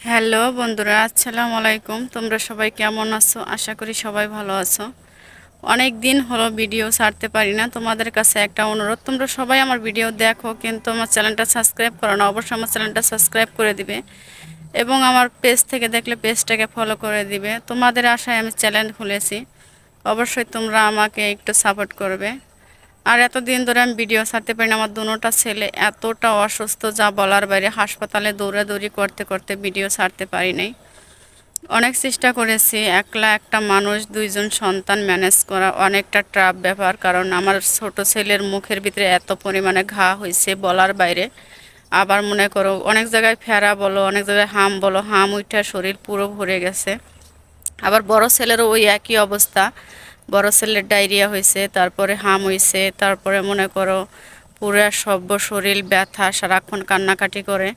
Hello বন্ধুরা, আসসালামু আলাইকুম। তোমরা সবাই কেমন আছো? আশা করি সবাই ভালো আছো। অনেক দিন হলো ভিডিও ছাড়তে পারি না, তোমাদের কাছে একটা অনুরোধ। তোমরা সবাই আমার ভিডিও দেখো, কিন্তু আমার চ্যানেলটা সাবস্ক্রাইব করো না, অবশ্যই আমার চ্যানেলটা সাবস্ক্রাইব করে দিবে এবং আমার পেজ থেকে দেখলে পেজটাকে ফলো করে দিবে। তোমাদের আশায় আমি চ্যানেল খুলেছি। অবশ্যই তোমরা আমাকে একটু সাপোর্ট করবে। আর এতদিন ধরে আমি ভিডিও ছাড়তে পারি না। আমার দুটা ছেলে এতটা অসুস্থ, যা বলার বাইরে হাসপাতালে দৌড়াদৌড়ি করতে করতে ভিডিও ছাড়তে পারি নাই। অনেক চেষ্টা করেছি, একলা একটা মানুষ, দুইজন সন্তান ম্যানেজ করা অনেকটা ট্রাপ ব্যাপার। কারণ আমার ছোট ছেলের মুখের ভিতরে এত পরিমাণে ঘা হয়েছে বলার বাইরে। আবার মনে করো, অনেক জায়গায় ফেরা বলো, অনেক জায়গায় হাম বলো, হাম উঠা শরীর পুরো ভরে গেছে। আবার বড় ছেলেরও ওই একই অবস্থা। বড় ছেলের ডায়রিয়া হয়েছে, তারপরে হাম হয়েছে, তারপরে মনে করো পুরো সব্য শরীর ব্যথা, সারাক্ষণ কান্নাকাটি করে।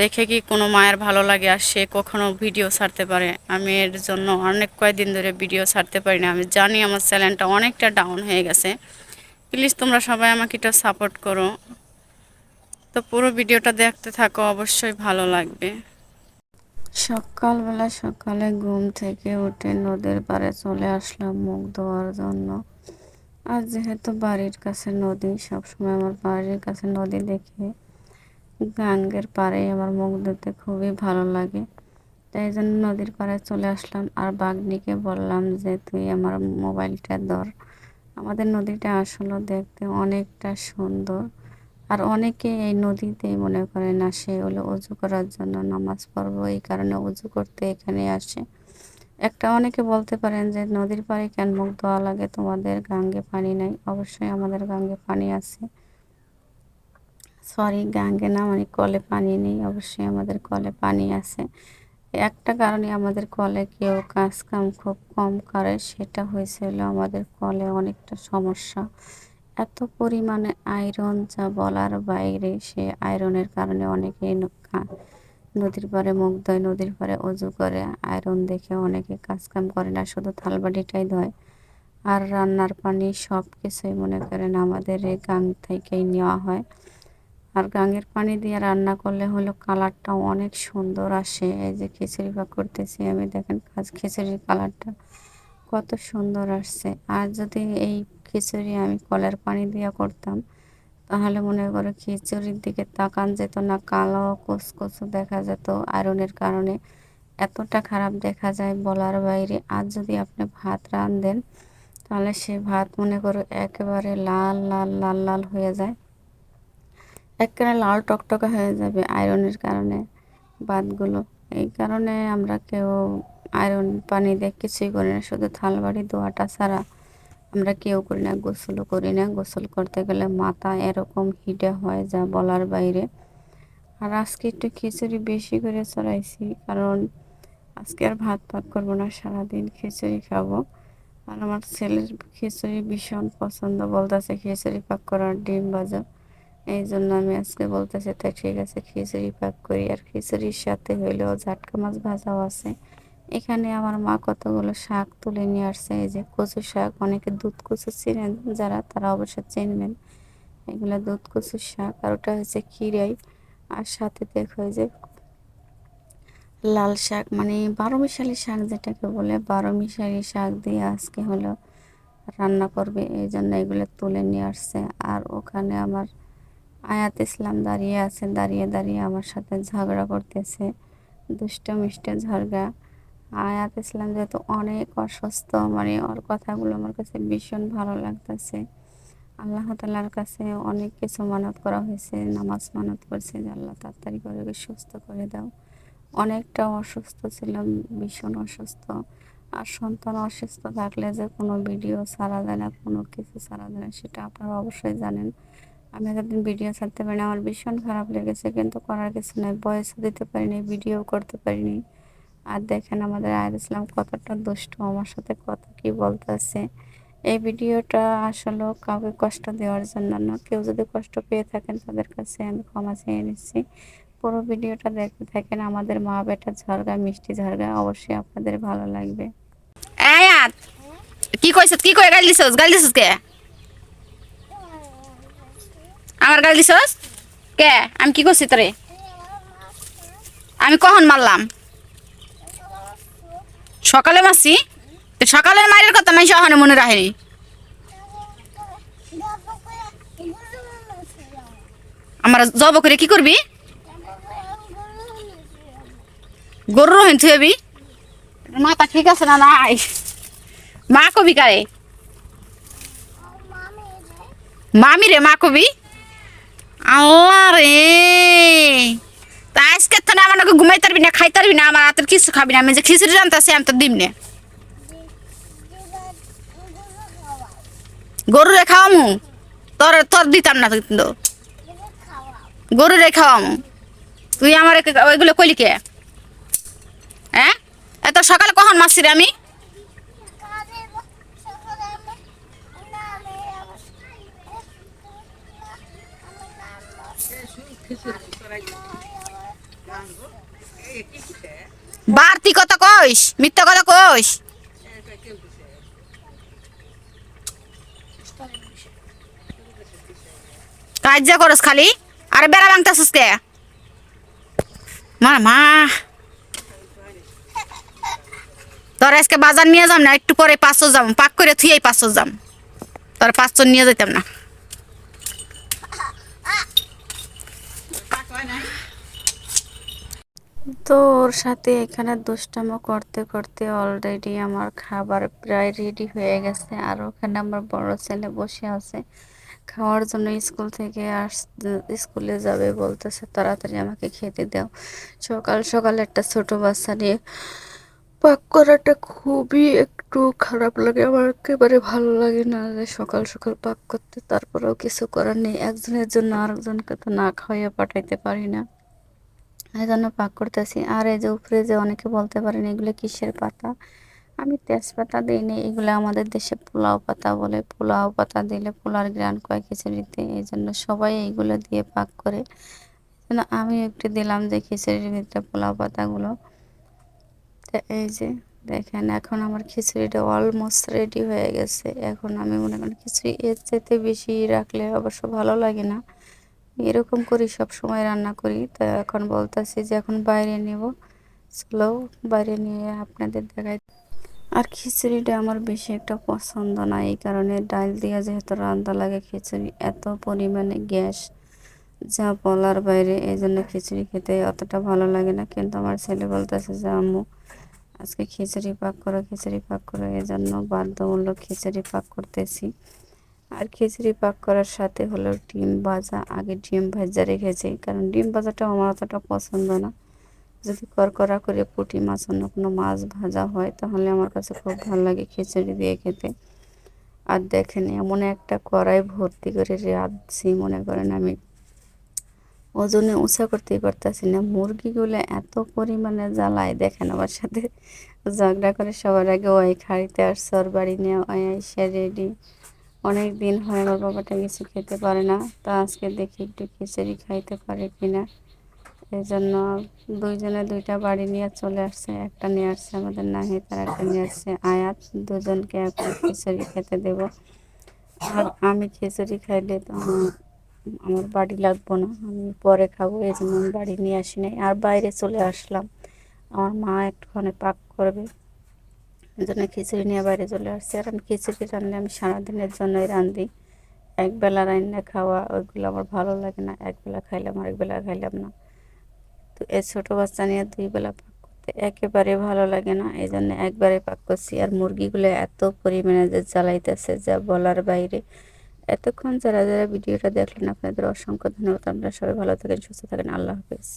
দেখে কি কোনো মায়ের ভালো লাগে আর সে কখনো ভিডিও ছাড়তে পারে? আমি এর জন্য অনেক কয়েকদিন ধরে ভিডিও ছাড়তে পারি না। আমি জানি আমার চ্যানেলটা অনেকটা ডাউন হয়ে গেছে। প্লিজ তোমরা সবাই আমাকে একটু সাপোর্ট করো। তো পুরো ভিডিওটা দেখতে থাকো, অবশ্যই ভালো লাগবে। সকালবেলা সকালে ঘুম থেকে উঠে নদীর পাড়ে চলে আসলাম মুখ ধোয়ার জন্য। আর যেহেতু বাড়ির কাছে নদী, সবসময় আমার বাড়ির কাছে নদী দেখে, গাঙ্গের পাড়ে আমার মুখ ধুতে খুবই ভালো লাগে। তাই জন্য নদীর পাড়ে চলে আসলাম। আর বাগনিকে বললাম যে, তুই আমার মোবাইলটা ধর। আমাদের নদীটা আসলে দেখতে অনেকটা সুন্দর। আর অনেকে এই নদীতে মনে করে না, সে হলো উজু করার জন্য নামাজ পড়ব, এই কারণে উজু করতে এখানে আসে। একটা অনেকে বলতে পারেন যে, নদীর পাড়ে কেন মুখ ধোয়া লাগে? তোমাদের গাঙ্গে পানি নাই। অবশ্যই আমাদের গাঙ্গে পানি আছে। সরি গাঙ্গে না মানে কলে পানি নেই, অবশ্যই আমাদের কলে পানি আছে। একটা কারণে আমাদের কলে কেউ কাজ কাম খুব কম করে, সেটা হয়েছিল আমাদের কলে অনেকটা সমস্যা। এত পরিমাণে আয়রন যা বলার বাইরে, সে আয়রনের কারণে অনেকেই নদীর পাড়ে মুখ ধোয়, নদীর পাড়ে উজু করে। আয়রন দেখে অনেকে কাজকাম করে না, শুধু থালবাটিটাই ধোয়। আর রান্নার পানি সব কিছুই মনে করেন আমাদের এই গাং থেকেই নেওয়া হয়। আর গাঙের পানি দিয়ে রান্না করলে হলো কালারটাও অনেক সুন্দর আসে। এই যে খিচুড়ি বা করতেছি আমি, দেখেন কাজ খিচুড়ির কালারটা। কত সুন্দর আসছে। আর যদি এই খিচুড়ি আমি কলের পানি দিয়ে করতাম, তাহলে মনে করো খিচুড়ির দিকে তাকান যেত না, কালো কুচকুচু দেখা যেত আয়রনের কারণে। এতটা খারাপ দেখা যায় বলার বাইরে। আর যদি আপনি ভাত রাঁধেন, তাহলে সে ভাত মনে করো একেবারে লাল লাল লাল লাল হয়ে যায়। একেবারে লাল টকটকা হয়ে যাবে আয়রনের কারণে ভাতগুলো। এই কারণে আমরা কেউ আয়রন পানি দিয়ে কিছুই করি না, শুধু থালবাড়ি ধোয়াটা ছাড়া আমরা কেউ করি না গোসলও করি না। গোসল করতে গেলে মাথা এরকম হিটে হয় যা বলার বাইরে। আর আজকে একটু খিচুড়ি বেশি করে চড়াইছি কারণ আজকে আর ভাত ভাত করব না, সারাদিন খিচুড়ি খাব। আর আমার ছেলের খিচুড়ি ভীষণ পছন্দ, বলতেছে খিচুড়ি পাক করার ডিম ভাজা। এই জন্য আমি আজকে বলতেছি তাই ঠিক আছে, খিচুড়ি পাক করি। আর খিচুড়ির সাথে হইলেও ঝাটকা মাছ ভাজাও আছে। এখানে আমার মা কতগুলো শাক তুলে নিয়ে আসছে, এই যে কচু শাক, অনেকে দুধ কচু চিনেন যারা, তারা অবশ্যই চিনবেন। এগুলো দুধ কচু শাক, আর ওটা হচ্ছে খিরাই আর সাথে দেখো যে লাল শাক মানে বারো মিশালি শাক যেটাকে বলে, বারো মিশালি শাক দিয়ে আজকে হলো রান্না করবে, এই জন্য এগুলো তুলে নিয়ে আসছে। আর ওখানে আমার আয়াত ইসলাম দাঁড়িয়ে আছে দাঁড়িয়ে দাঁড়িয়ে আমার সাথে ঝগড়া করতেছে দুষ্ট মিষ্টে ঝগড়া। আয়াত ইসলাম যেহেতু অনেক অসুস্থ মানে ওর কথাগুলো আমার কাছে ভীষণ ভালো লাগতেছে। আল্লাহ তালার কাছে অনেক কিছু মানত করা হয়েছে, নামাজ মানত করছে যে আল্লাহ তাড়াতাড়ি করে ওকে সুস্থ করে দাও। অনেকটা অসুস্থ ছিলাম, ভীষণ অসুস্থ। আর সন্তান অসুস্থ থাকলে যে কোনো ভিডিও ছাড়া যায় না, কোনো কিছু ছাড়া যায় না, সেটা আপনারা অবশ্যই জানেন। আমি একদিন ভিডিও ছাড়তে পারিনি, আমার ভীষণ খারাপ লেগেছে, কিন্তু করার কিছু নেই, বয়সও দিতে পারিনি ভিডিও করতে পারিনি। আর দেখেন আমাদের আয়ের ইসলাম কতটা দুষ্ট, আমার সাথে কত কি বলতেছে। এই ভিডিওটা আসলে কাউকে কষ্ট দেওয়ার জন্য না। কেউ যদি কষ্ট পেয়ে থাকেন তাদের কাছে আমি ক্ষমা চেয়ে নিচ্ছি। পুরো ভিডিওটা দেখতে থাকেন, আমাদের মা বেটার ঝরগা, মিষ্টি ঝরগা, অবশ্যই আপনাদের ভালো লাগবে। কি কইছ কি কই গাল দিছস গাল দিছস কে? আমার গাল দিছস কে? আমি কি করছি তোরে? আমি কখন মারলাম? সকালে মারছি তো সকালের মারের কথা আমি সহনে মনে রাখেনি। আমার জব করে কি করবি? গরুর হেন থুয়েবি মাথা ঠিক আছে না নাই। মা কবি কারে? মামি রে মা কবি? আল্লাহ রে। তা আজকে তো নাকি ঘুমাই তারবি না, খাই তারবি না, আমার হাতের কিছু খাবি না, আমি যে খিচুড়ি জানতেছি আমি তো দিম নে। গরু রে খাওয়ামু? তোর তোর দিতাম না কিন্তু। গরু রে খাওয়ামু। তুই আমার ওইগুলো কইলি কে? হ্যাঁ? এত সকালে কখন মারছি রে আমি? বাড়তি কথা কইস, মিথ্যা কথা কইস। কাজ করস খালি, আরে বেড়া ভাঙতেছিস কে? মা মা। তোর আজকে বাজার নিয়ে যাম না, একটু পরে পাঁচশো যাম, পাক করে থুয়েই পাঁচশো যাম। তোর পাঁচশো নিয়ে যেতাম না। তো ওর সাথে এখানে দুষ্টামো করতে করতে অলরেডি আমার খাবার প্রায় রেডি হয়ে গেছে। আর ওখানে আমার বড় ছেলে বসে আছে। খাওয়ার জন্য স্কুল থেকে আস, স্কুলে যাবে বলতেছে, তাড়াতাড়ি আমাকে খেতে দাও। সকাল সকাল একটা ছোট বাচ্চা নিয়ে পাক করাটা খুবই একটু খারাপ লাগে। আমার একেবারে ভালো লাগে না যে সকাল সকাল পাক করতে, তারপরেও কিছু করার নেই। একজনের জন্য আরেকজনকে তো না খাইয়ে পাঠাইতে পারি না। জন্য পাক করতেছি। আর এই যে উপরে যে অনেকে বলতে পারেন, এগুলো কিসের পাতা? আমি তেজপাতা দিইনি এগুলো আমাদের দেশে পোলাও পাতা বলে। পোলাও পাতা দিলে পোলার গ্রান কয় খিচুড়িতে এই জন্য সবাই এইগুলো দিয়ে পাক করে। জন্য আমি একটু দিলাম যে খিচুড়ির ভিতরে পোলাও পাতাগুলো। এই যে দেখেন, এখন আমার খিচুড়িটা অলমোস্ট রেডি হয়ে গেছে। এখন আমি মনে করি খিচুড়ি এর চাইতে বেশি রাখলে অবশ্য ভালো লাগে না। এরকম করি, সব সময় রান্না করি। তো এখন বলতেছি যে এখন বাইরে নেব। চলো, বাইরে নিয়ে আপনাদের দেখাই। আর খিচুড়িটা আমার বেশি একটা পছন্দ না, এই কারণে ডাল দিয়ে যেহেতু রান্না লাগে, খিচুড়ি এত পরিমাণে গ্যাস, যা বলার বাইরে এই জন্য খিচুড়ি খেতে অতটা ভালো লাগে না। কিন্তু আমার ছেলে বলতেছে যে, আম্মু, আজকে খিচুড়ি পাক করো, খিচুড়ি পাক করো। এই জন্য বাধ্যমূলক খিচুড়ি পাক করতেছি। আর খিচুড়ি পাক করার সাথে হলো ডিম ভাজা। আগে ডিম ভাজা রেখেছি, কারণ ডিম ভাজাটা আমার অতটা পছন্দ না। যদি করকরা করে পুঁটি মাছ, অন্য কোনো মাছ ভাজা হয়, তাহলে আমার কাছে খুব ভালো লাগে খিচুড়ি দিয়ে খেতে। আর দেখেন, এমন একটা কড়াই ভর্তি করে রাঁধছি, মনে করেন আমি। ওজনে উঁচা করতেই পারতেছি না। মুরগিগুলো এত পরিমাণে জ্বালায়, দেখেন আমার সাথে ঝগড়া করে সবার আগে ওই খাড়িতে আর সর বাড়ি নিয়ে ওই এসে রেডি অনেক দিন হয় আমার বাবাটা কিছু খেতে পারে না। তা আজকে দেখি একটু খিচুড়ি খাইতে পারে কিনা। এই জন্য দুইজনে দুইটা বাড়ি নিয়ে চলে আসছে। একটা নিয়ে আসছে আমাদের নাহিদ আর একটা নিয়ে আসছে আয়াত। দুজনকে এখন খিচুড়ি খেতে দেব। আর আমি খিচুড়ি খাইলে তো আমার আমার বাড়ি লাগবো না। আমি পরে খাব, এই জন্য আমি বাড়ি নিয়ে আসি নাই। আর বাইরে চলে আসলাম। আমার মা একটুখানি পাক করবে। এই জন্য খিচুড়ি নিয়ে বাইরে চলে আসছি। আর আমি খিচুড়ি রান্না আমি সারাদিনের জন্যই রান্ধি একবেলা রান্না খাওয়া, ওইগুলো আমার ভালো লাগে না। একবেলা খাইলাম আরেকবেলা খাইলাম না। তো এই ছোটো বাচ্চা নিয়ে দুই বেলা পাক করতে একেবারে ভালো লাগে না। এই জন্য একবারে পাক করছি। আর মুরগিগুলো এত পরিমাণে যে জ্বালাইতেছে যা বলার বাইরে। এতক্ষণ যারা যারা ভিডিওটা দেখলেন, আপনাদের অসংখ্য ধন্যবাদ। আপনারা সবাই ভালো থাকেন, সুস্থ থাকেন। আল্লাহ হাফেজ।